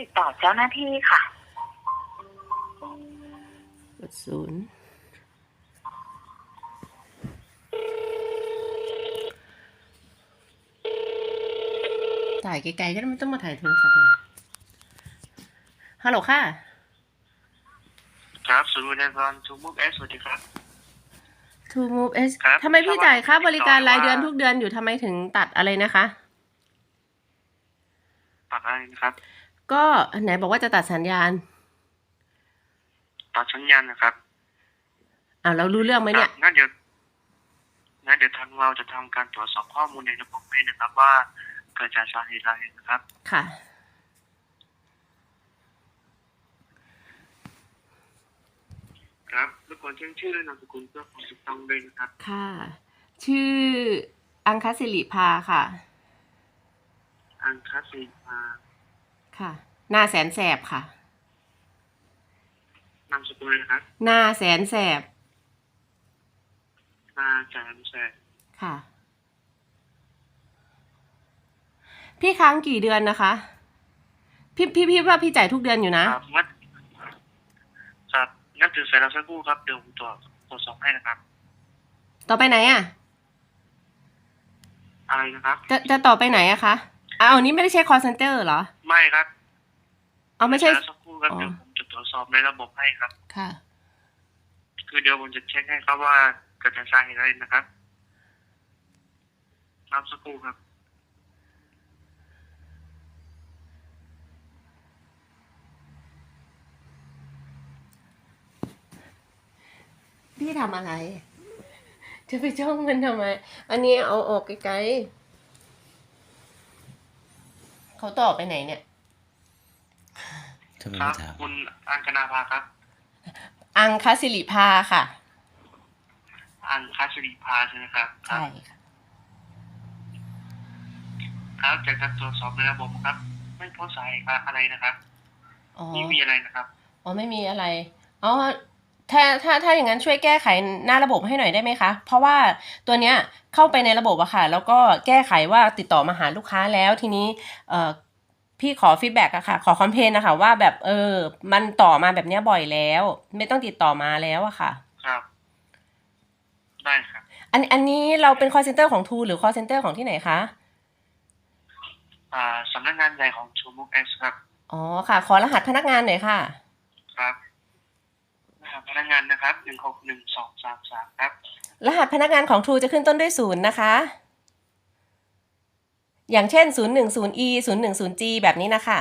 ติดต่อเจ้าหน้าที่ค่ะกดศูนย์ถ่ายไกลๆก็ได้ไม่ต้องมาถ่ายโทรศัพท์เลยฮัลโหลค่ะ ครับศูนย์บริการทูมุกเอสสวัสดีครับ To Move S ครับทำไมพี่จ่ายค่าบริการรายเดือนติดต่อว่าทุกเดือนอยู่ทำไมถึงตัดอะไรนะคะปักอะไรนะครับ ก็ไหนบอกว่าจะตัดสัญญาณ ตัดสัญญาณนะครับอ้าวเรารู้เรื่องไหมเนี่ยครับงั้นเดี๋ยวงั้นเดี๋ยวทางเราจะทำการตรวจสอบข้อมูลในระบบให้นะครับ ว่าเกิดจากสาเหตุอะไรนะครับ ค่ะ ครับรบกวนแจ้งชื่อและนามสกุลเพื่อความถูกต้องด้วยนะครับ ค่ะ ชื่ออังคสิริพาค่ะ อังคาซีมา ค่ะ หน้าแสนแสบค่ะ นามสกุลนะครับหน้าแสนแสบนาแสนแสนค่ะ พี่ค้างกี่เดือนนะคะ พี่พี่พี่ว่าพี่จ่ายทุกเดือนอยู่นะ ครับงั้นครับงั้นถือสายเราสักครู่ครับ เดี๋ยวผมตรวจตรวจสอบให้นะครับ ต่อไปไหนอะ่ะ อะไรนะครับ จะจะต่อไปไหนอะคะอ้าวอันนี้ไม่ได้ใช้ call center เหรอ ไม่ครับเอาไม่ใช่สายเราสักครู่ครับอ๋อเดี๋ยวผมจะตรวจสอบในระบบให้ครับ ค่ะ คือเดี๋ยวผมจะเช็คให้ครับว่าเกิดจากสาเหตุอะไรนะครับรับสักครู่ครับพี่ทำอะไร จะไปจ้องมันทำไม อันนี้เอาออกไกลๆ เขาต่อไปไหนเนี่ยทำไมครัไม่บถามคุณอังคณาภาครับ อังคสิริพาค่ะอังคาสิริพาใช่ไหมครับใช่ค่ะครับจากการตรวจสอบในระบบครับ ไม่พบสาเหตุอะไรนะครับอ๋อ นี่มีอะไรนะครับ อ๋อไม่มีอะไรอ๋อ ถ้าถ้าถ้าอย่างนั้นช่วยแก้ไขหน้าระบบให้หน่อยได้ไหมคะ เพราะว่าตัวเนี้ยเข้าไปในระบบอะค่ะ แล้วก็แก้ไขว่าติดต่อมาหาลูกค้าแล้วทีนี้เอ่อพี่ขอฟีดแบ็กอะค่ะ ขอคอมเพลนนะคะว่าแบบเออ มันต่อมาแบบเนี้ยบ่อยแล้ว ไม่ต้องติดต่อมาแล้วอะค่ะ ครับ ได้ครับ อันอันนี้เราเป็น call center ของทูหรือ call center ของที่ไหนคะ อ่าสำนักงานใหญ่ของชูมุกเอสครับ อ๋อค่ะ ขอรหัสพนักงานหน่อยค่ะ ครับนะครับพ นักงานนะครับหนึ่งหกหนึ่งสองสามสามครับ รหัสพนักงานของ True จะขึ้นต้นด้วยศูนย์นะคะ อย่างเช่น 010e 010g แบบนี้นะคะ